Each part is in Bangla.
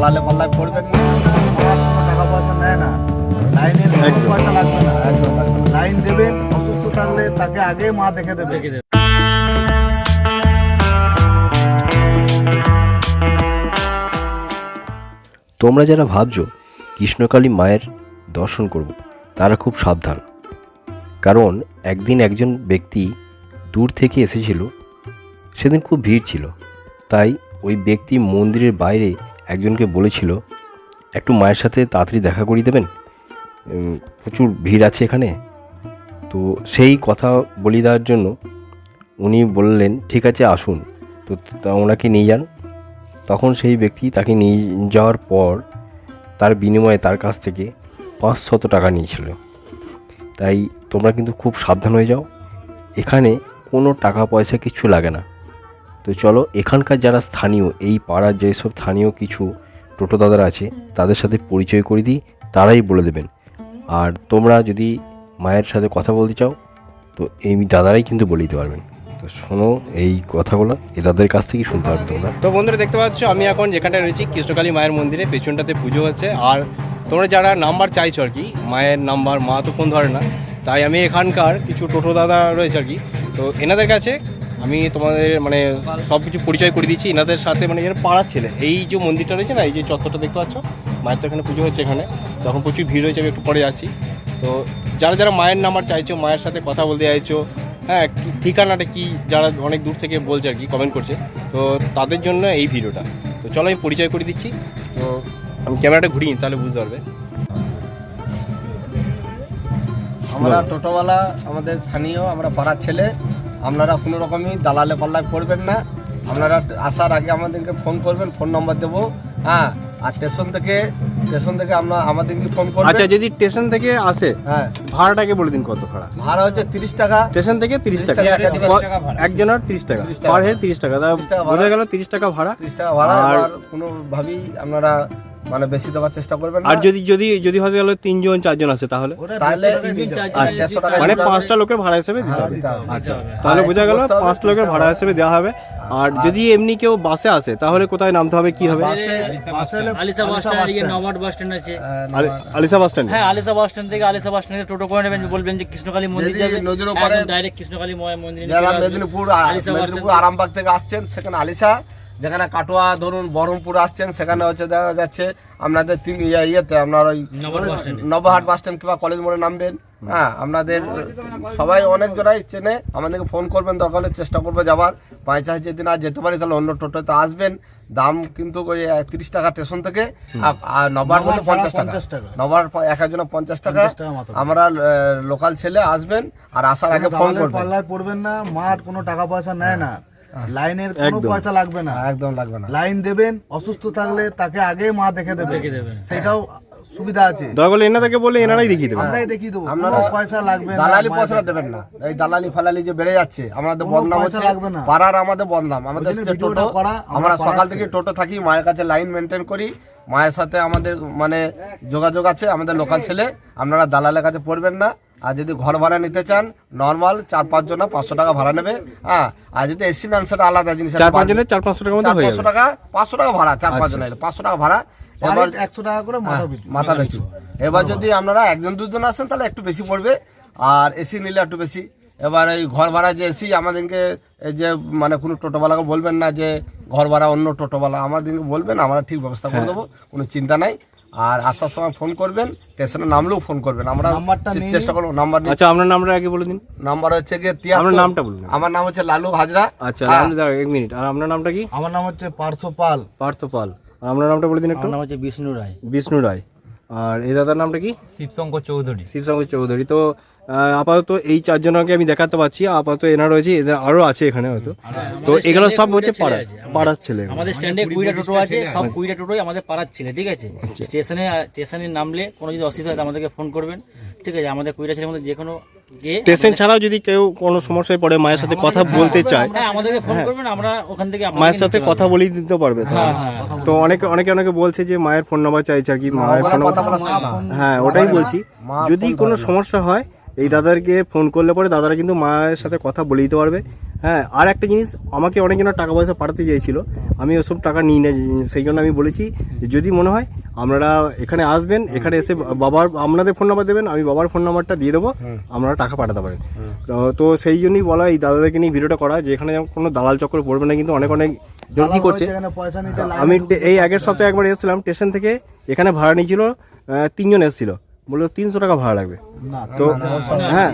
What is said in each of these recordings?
দালালে পাল্লায় পড়বেন না টাকা পয়সা নেয় না। লাইনের পয়সা লাগবে না। লাইন দেবেন অসুস্থ থাকলে তাকে আগে মা দেখে দেবে। তোমরা যারা ভাবছ কৃষ্ণকালী মায়ের দর্শন করব তারা খুব সাবধান। কারণ একদিন একজন ব্যক্তি দূর থেকে এসেছিল সেদিন খুব ভিড় ছিল। তাই ওই ব্যক্তি মন্দিরের বাইরে একজনকে বলেছিল, একটু মায়ের সাথে তাড়াতাড়ি দেখা করিয়ে দেবেন? প্রচুর ভিড় আছে এখানে। তো সেই কথা বলি দেওয়ার জন্য উনি বললেন, ঠিক আছে, আসুন। তো ওনাকে নিয়ে যান। তখন সেই ব্যক্তি তাকে নিয়ে যাওয়ার পর তার বিনিময়ে তার কাছ থেকে পাঁচশত টাকা নিয়েছিল। তাই তোমরা কিন্তু খুব সাবধান হয়ে যাও। এখানে কোনো টাকা পয়সা কিছু লাগে না। তো চলো, এখানকার যারা স্থানীয়, এই পাড়ার যেসব স্থানীয় কিছু টোটো দাদারা আছে, তাদের সাথে পরিচয় করে দিই, তারাই বলে দেবেন। আর তোমরা যদি মায়ের সাথে কথা বলতে চাও, তো এই দাদারাই কিন্তু বলে দিতে পারবেন। তো শোনো, এই কথাগুলো, এ দাদাদের কাছ থেকেই শুনতে পারবে তোমরা। তো বন্ধুরা, দেখতে পাচ্ছ, আমি এখন যেখানটায় রয়েছি, কৃষ্ণকালী মায়ের মন্দিরে, পেছনটাতে পুজো হচ্ছে। আর তোমরা যারা নাম্বার চাইছো আর কি, মায়ের নাম্বার, মা তো ফোন ধরে না, তাই আমি এখানকার কিছু টোটো দাদা রয়েছে আর কি। তো এনাদের কাছে আমি তোমাদের মানে সব কিছু পরিচয় করে দিচ্ছি এনাদের সাথে মানে এর পাড়ার ছেলে। এই যে মন্দিরটা রয়েছে না এই যে চত্বরটা দেখতে পাচ্ছ মায়ের তো এখানে পুজো হচ্ছে এখানে। তখন প্রচুর ভিড় হয়েছে আমি একটু পরে যাচ্ছি। তো যারা যারা মায়ের নাম্বার চাইছো মায়ের সাথে কথা বলতে চাইছো হ্যাঁ ঠিকানাটা কি যারা অনেক দূর থেকে বলছে আর কি কমেন্ট করছে তো তাদের জন্য এই ভিডিওটা। তো চলো আমি পরিচয় করে দিচ্ছি। তো আমি ক্যামেরাটা ঘুরিয়ে নিই, তাহলে বুঝতে পারবে। আমরা টোটোওয়ালা আমাদের স্থানীয় আমরা পাড়ার ছেলে। আপনারা কোনো রকমই দালালে পাল্লায় পড়বেন না। আপনারা আসার আগে আমাদেরকে ফোন করবেন ফোন নম্বর দেবো। হ্যাঁ আর স্টেশন থেকে স্টেশন থেকে আমরা আমাদেরকে ফোন করবেন। আচ্ছা যদি স্টেশন থেকে আসে হ্যাঁ। ভাড়াটাকে বলে দিন কত ভাড়া? ভাড়া হচ্ছে তিরিশ টাকা। স্টেশন থেকে তিরিশ 30 টাকা একজনের তিরিশ টাকা 30 টাকা। পার হেড তিরিশ টাকা। তা 30 টাকা ভাড়া। বোঝা গেল তিরিশ টাকা ভাড়া। তিরিশ টাকা ভাড়া আর- আর কোনোভাবেই আপনারা মানে বেশি দেওয়ার চেষ্টা করবেন আর যদি যদি যদি হয়ে গেল তিনজন চারজন আসে তাহলে? তাহলে আর চারশো মানে পাঁচটা লোকের ভাড়া হিসেবে দিতে হবে। আচ্ছা তাহলে বোঝা গেল পাঁচটা লোকের ভাড়া। হিসেবে দেওয়া হবে। আর যদি এমনি কেউ বাসে আসে তাহলে কোথায় নামতে হবে কি হবে? বাসে- বাসে হলে- আলিসা বাস আলিশা স্ট্যান্ড। এদিকে। নবাট বাস স্ট্যান্ড আছে। Alisa bus stand? হ্যাঁ আলিসা বাস স্ট্যান্ড থেকে আলিসা বাস স্ট্যান্ডে টোটো করে নেবেন বলবেন যে কৃষ্ণকালী মন্দির যাবে। নদীর ওপারে- ডাইরেক্ট কৃষ্ণকালী ময়- মন্দিরে যারা মেদিনীপুর মেদিনীপুর আরামবাগ থেকে আসছেন সেখানে আলিশা যেখানে কাটোয়া ধরুন বহরমপুর আসছেন সেখানে হচ্ছে দেখা যাচ্ছে আপনাদের তিন ইয়ে- ইয়েতে আপনার ওই নবহাট বাস স্ট্যান্ড। কিংবা কলেজ মোড়ে নামবেন। হ্যাঁ আপনাদের সবাই অনেক জনাই চেনে আমাদেরকে ফোন করবেন দরকার হলে চেষ্টা করব যাবার পাঁচ চাষ যেদিন আর যেতে পারি তাহলে অন্য টোটোতে আসবেন। দাম কিন্তু ওই তিরিশ টাকা স্টেশন থেকে আর- নবার হলে পঞ্চাশ টাকা। নবার এক একজনের পঞ্চাশ টাকা। আমরা লোকাল ছেলে আসবেন আর আসার আগে ফোন করবেন। পাল্লায় পড়বেন না মাঠ কোনো টাকা পয়সা নেয় না। লাইনের কোনো পয়সা লাগবে না। একদম লাগবে না। লাইন দেবেন অসুস্থ থাকলে তাকে আগে মা দেখে দেবে। সেটাও সুবিধা আছে। দয়া এনাদেরকে বললে এনারাই দেখিয়ে দেবেন। আমরাই দেখিয়ে দেবো। আপনারা পয়সা লাগবে দালালি পয়সা দেবেন না। এই দালালি ফালালি যে বেড়ে যাচ্ছে আমাদের বদনাম হচ্ছে পাড়ার আমাদের বদনাম। আমাদের টোটো। আমরা সকাল থেকে টোটো থাকি মায়ের কাছে লাইন মেনটেন করি। মায়ের সাথে আমাদের মানে যোগাযোগ আছে আমাদের লোকাল ছেলে। আপনারা দালালের কাছে পড়বেন না। আর যদি ঘর ভাড়া নিতে চান নর্মাল চার পাঁচ জন পাঁচশো টাকা ভাড়া নেবে। হ্যাঁ আর যদি এসি ম্যান সেটা আলাদা জিনিস চার পাঁচ জনের চার পাঁচশো চার পাঁচশো টাকা পাঁচশো টাকা ভাড়া চার পাঁচ জন পাঁচশো টাকা ভাড়া। এবার একশো টাকা করে মাথা পিছু মাথা পিছু। এবার যদি আপনারা একজন দুজন আসেন তাহলে একটু বেশি পড়বে। আর এসি নিলে একটু বেশি। এবার এই ঘর ভাড়া যে এসি আমাদেরকে এই যে মানে কোনো টোটোওয়ালাকে বলবেন না যে ঘর ভাড়া অন্য টোটোওয়ালা। আমাদেরকে বলবেন আমরা ঠিক ব্যবস্থা করে দেবো কোনো চিন্তা নাই। আর আসার সময় ফোন করবেন স্টেশনে নামলেও ফোন করবেন। আমরা নাম্বারটা চেষ্টা করব নাম্বার আচ্ছা আপনার নামটা আগে বলে দিন। নাম্বার হচ্ছে গিয়ে আপনার তিয়াত্তর নামটা বলুন। আমার নাম হচ্ছে লালু হাজরা। আচ্ছা হ্যাঁ। এক মিনিট আর আপনার নামটা কি? আমার নাম হচ্ছে পার্থ পাল। পার্থ পাল। আর আপনার নামটা বলে দিন একটু। নাম হচ্ছে বিষ্ণু রায়। বিষ্ণু রায়। আর এই দাদার নামটা কি? শিবশঙ্কর চৌধুরী। শিবশঙ্কর চৌধুরী। তো আপাতত এই চারজনকে আমি দেখাতে পাচ্ছি আপাতত এনারা রয়েছে এদের আরও আছে এখানে হয়তো। তো এগুলো সব হচ্ছে পাড়া পাড়ার। ছেলে আমাদের স্ট্যান্ডে কুড়িটা টোটো আছে সব কুড়িটা টোটোই আমাদের পাড়ার ছেলে ঠিক আছে? স্টেশনে স্টেশনে নামলে কোনো যদি অসুবিধা হয় আমাদেরকে ফোন করবেন ঠিক আছে? আমাদের কুড়িটা ছেলের মধ্যে যে কোনো স্টেশন ছাড়াও যদি কেউ কোনো সমস্যায় পড়ে মায়ের সাথে কথা বলতে চায় হ্যাঁ আমাদেরকে ফোন করবেন আমরা ওখান থেকে মায়ের সাথে কথা। বলে দিতে পারবে তো হ্যাঁ, হ্যাঁ। তো অনেকে অনেকে অনেকে বলছে যে মায়ের ফোন নাম্বার চাইছে আর কি মায়ের ফোন নাম্বার হ্যাঁ ওটাই বলছি। যদি কোনো সমস্যা হয় এই দাদাকে ফোন করলে পরে দাদারা কিন্তু মায়ের সাথে কথা বলে দিতে পারবে। হ্যাঁ আর একটা জিনিস আমাকে অনেকজনের টাকা পয়সা পাঠাতে চেয়েছিল আমি ওসব টাকা নিই না সেই জন্য আমি বলেছি যে যদি মনে হয় আপনারা এখানে আসবেন এখানে এসে বাবার আপনাদের ফোন নাম্বার দেবেন আমি বাবার ফোন নাম্বারটা দিয়ে দেবো আপনারা টাকা পাঠাতে পারেন। তো- তো সেই জন্যই বলা এই দাদাদেরকে নিয়ে ভিডিওটা করা যে এখানে কোনো দালাল চক্র পড়বে না কিন্তু অনেক অনেক জন কি করছে। লাইনে আমি এই আগের সপ্তাহে একবার এসেছিলাম স্টেশন থেকে এখানে ভাড়া নিয়েছিল তিনজন এসেছিল। বলল তিনশো টাকা ভাড়া লাগবে। তো হ্যাঁ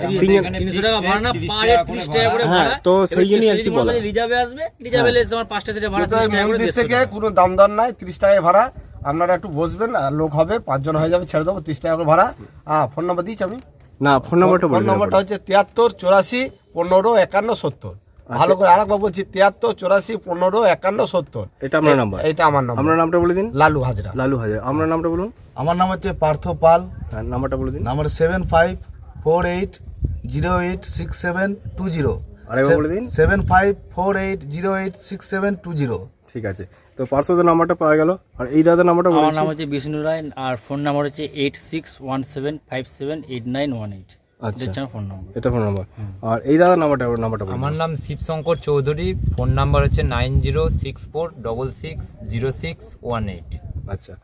হ্যাঁ, তো সেই জন্যই আর কি বলা। রিজার্ভে আসবে রিজার্ভে তোমার পাঁচটা সেটে ভাড়া কিন্তু ত্রিশ এই টাকা করে মন্দির দেড়শো থেকে কোনো দাম দর নাই তিরিশ টাকায় ভাড়া। আপনারা একটু বসবেন আর লোক হবে পাঁচজন হয়ে যাবে ছেড়ে দেবো তিরিশ টাকা করে ভাড়া। হ্যাঁ ফোন নাম্বার দিয়েছি আমি? না ফোন নাম্বারটা ফোন নম্বরটা হচ্ছে তিয়াত্তর চুরাশি পনেরো একান্ন সত্তর। ভালো করে আরেকবার বলছি তিয়াত্তর চুরাশি পনেরো একান্ন সত্তর। এটা আপনার নাম্বার এটা আমার নাম্বার আপনার নামটা বলে দিন। লালু হাজরা। লালু হাজার। আপনার নামটা বলুন। আমার নাম হচ্ছে পার্থ পাল। নাম্বারটা বলে দিন। Number seven five four eight zero eight six seven two zero. বলে দিন। Seven five four eight zero eight six seven two zero. ঠিক আছে। তো পার্সোদের নাম্বারটা পাওয়া গেল। আর এই দাদার নাম্বারটা আমার নাম হচ্ছে বিষ্ণু রায় আর ফোন নাম্বার হচ্ছে eight six one seven five seven eight nine one eight. আচ্ছা। Phone number. এটা ফোন নাম্বার। আর এই দাদার নাম্বারটা নাম্বারটা আমার নাম শিবশঙ্কর চৌধুরী। ফোন নাম্বার হচ্ছে nine zero six four double six zero six one eight. আচ্ছা।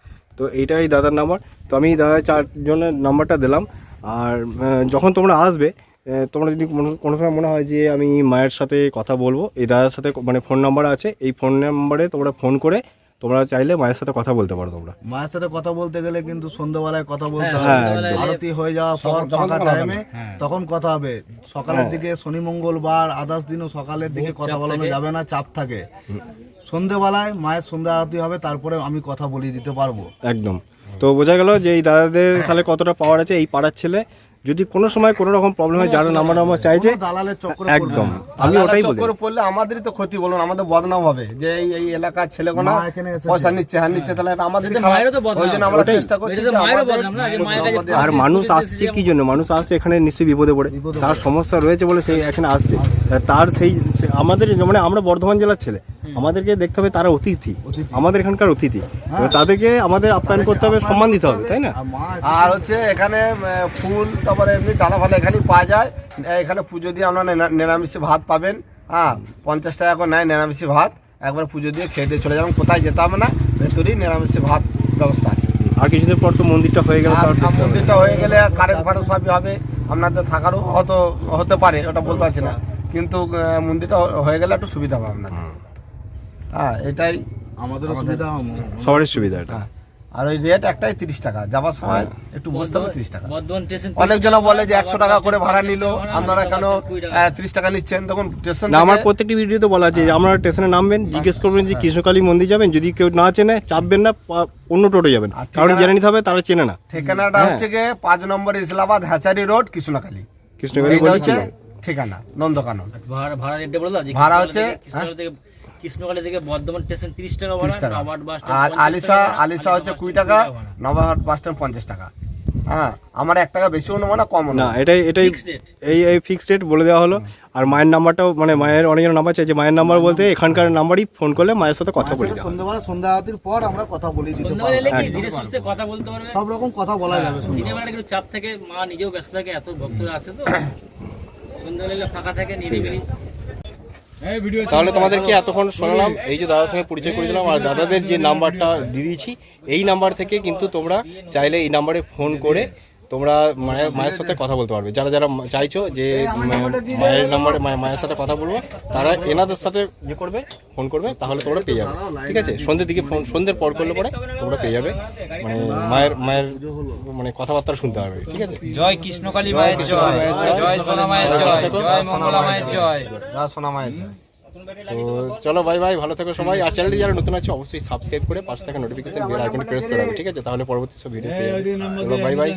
তো এইটাই দাদার নাম্বার তো আমি দাদা চারজনের নাম্বারটা দিলাম। আর যখন তোমরা আসবে তোমরা যদি কোনো কোনো সময় মনে হয় যে আমি মায়ের সাথে কথা বলব, এই দাদার সাথে মানে ফোন নাম্বার আছে, এই ফোন নাম্বারে তোমরা ফোন করে তোমরা চাইলে মায়ের সাথে কথা বলতে পারো তোমরা। মায়ের সাথে কথা বলতে গেলে কিন্তু সন্ধ্যাবেলায় কথা বলতে হ্যাঁ, হবে। আরতি হয়ে যাওয়ার পর ফাঁকা টাইমে তখন কথা হবে। সকালের দিকে শনি মঙ্গলবার আদার্স দিনও সকালের দিকে কথা বলানো যাবে না চাপ থাকে। সন্ধ্যেবেলায় মায়ের সন্ধ্যা আরতি হবে তারপরে আমি কথা বলিয়ে দিতে পারব। একদম। তো বোঝা গেল যে এই দাদাদের তাহলে কতটা পাওয়ার আছে এই পাড়ার ছেলে যদি কোনো সময় কোনো রকম প্রবলেম হয় যারা নাম্বার নাম্বার চাইছে দালালের চক্করে একদম। আমি ওটাই বলি। চক্করে পড়লে আমাদেরই তো ক্ষতি বলুন আমাদের বদনাম হবে। যে এই এই এলাকার ছেলেগোনা মা পয়সা নিচ্ছে হ্যাঁ নিচ্ছে তাহলে এটা আমাদেরই এটা খারাপ। মায়েরও তো বদনাম। ওই জন্য আমরা চেষ্টা করছি এটা মায়েরও বদনাম না, যে মায়ের আর মানুষ আসছে কি জন্য? মানুষ আসছে এখানে নিশ্চয়ই বিপদে পড়ে। তার সমস্যা রয়েছে বলে সেই এখানে আসছে। তার সেই সে- আমাদের মানে আমরা বর্ধমান জেলার ছেলে। আমাদেরকে দেখতে হবে তারা অতিথি। আমাদের এখানকার অতিথি। তাদেরকে আমাদের আপ্যায়ন করতে হবে সম্মান দিতে হবে তাই না? আর হচ্ছে এখানে ফুল তারপরে এমনি ডালা ফালা এখানেই পাওয়া যায়। এখানে পুজো দিয়ে আপনারা নিরামিষে ভাত পাবেন। হ্যাঁ পঞ্চাশ টাকা করে নেয় নিরামিষে ভাত। একবার পুজো দিয়ে খেয়ে দিয়ে চলে যাবেন কোথায় যেতে হবে না ভেতরেই নিরামিষে ভাত ব্যবস্থা আছে। আর কিছুদিন পর তো মন্দিরটা হয়ে গেল। মন্দিরটা হয়ে গেলে কারেন্ট ফারেন্ট সবই হবে। আপনাদের থাকারও হয়তো হতে পারে ওটা বলতে পারছি না। কিন্তু মন্দিরটা হয়ে গেলে একটু সুবিধা হবে আপনাদের। হ্যাঁ এটাই আমাদের অসুবিধা সবারই সুবিধা এটা। হ্যাঁ আর ওই রেট একটাই তিরিশ টাকা যাবার সময় একটু বুঝতে হবে তিরিশ টাকা। অনেকজন বলে যে একশো টাকা করে ভাড়া নিল আপনারা কেন তিরিশ টাকা নিচ্ছেন? তখন স্টেশন আমার প্রত্যেকটি ভিডিওতে বলা আছে যে আপনারা স্টেশনে নামবেন জিজ্ঞেস করবেন যে কৃষ্ণকালী মন্দির যাবেন যদি কেউ না চেনে চাপবেন না অন্য টোটো যাবেন। আর কারণ জেনে নিতে হবে তারা চেনে না। ঠিকানাটা হচ্ছে গিয়ে পাঁচ নম্বর ইসলামাবাদ হ্যাচারি রোড কৃষ্ণকালী। কৃষ্ণকালী হচ্ছে ঠিকানা নন্দকানন। ভাড়া ভাড়া রেটটা বলে দাও যে ভাড়া কৃষ্ণকালী হচ্ছে, কৃষ্ণকালী থেকে বর্ধমান স্টেশন তিরিশ টাকা ভাড়া টাকা। বাস আর আলিশা আলিশা হচ্ছে কুড়ি টাকা নবাহাট বাস স্ট্যান্ড পঞ্চাশ টাকা। হ্যাঁ আমার এক টাকা বেশিও নেব না কম না। এটাই এটাই। এই এই ফিক্সড রেট বলে দেওয়া হলো। আর মায়ের নাম্বারটাও মানে মায়ের অনেকজন নাম্বার চাইছে মায়ের নাম্বার বলতে এখানকার নাম্বারই ফোন করলে মায়ের সাথে কথা বলে সন্ধ্যাবেলা সন্ধ্যা আরতির পর আমরা কথা বলিয়ে দিতে পারব। ধীরে সুস্থে কথা বলতে পারবে? সব রকম কথা বলা যাবে দিনের সন্ধ্যাবেলা একটু চাপ থাকে মা নিজেও ব্যস্ত থাকে এত ভক্তরা আছে তো। সন্ধ্যাবেলা ফাঁকা থাকে নিরিবিলি। তাহলে তোমাদেরকে এতক্ষণ শোনালাম। এই যে দাদার সঙ্গে পরিচয় করে দিলাম আর দাদাদের যে নাম্বারটা দিয়ে দিয়েছি এই নাম্বার থেকে কিন্তু তোমরা চাইলে এই নাম্বারে ফোন করে তোমরা মায়ের মায়ের সাথে কথা বলতে পারবে। যারা যারা চাইছো যে মায়ের নাম্বারে মায়ের মায়ের সাথে কথা বলব তারা এনাদের সাথে ইয়ে করবে ফোন করবে তাহলে তোমরা পেয়ে যাবে। ঠিক আছে? সন্ধ্যের দিকে ফোন সন্ধ্যের পর করলে পরে তোমরা পেয়ে যাবে। মানে মায়ের মায়ের মানে কথাবার্তা শুনতে পারবে ঠিক আছে? জয় কৃষ্ণকালী মায়ের জয় জয়। সোনা মায়ের জয়। জয় মঙ্গলা মায়ের জয়। যা শোনা মায়ের জয়। তো চলো বাই ভাই ভালো থাকো সবাই। আর চ্যানেলটি যারা নতুন আছে অবশ্যই সাবস্ক্রাইব করে পাশে থাকা নোটিফিকেশন বেল আইকনে প্রেস করে রাখবে ঠিক আছে? তাহলে পরবর্তী সব ভিডিও পেয়ে যাবে। চলো বাই বাই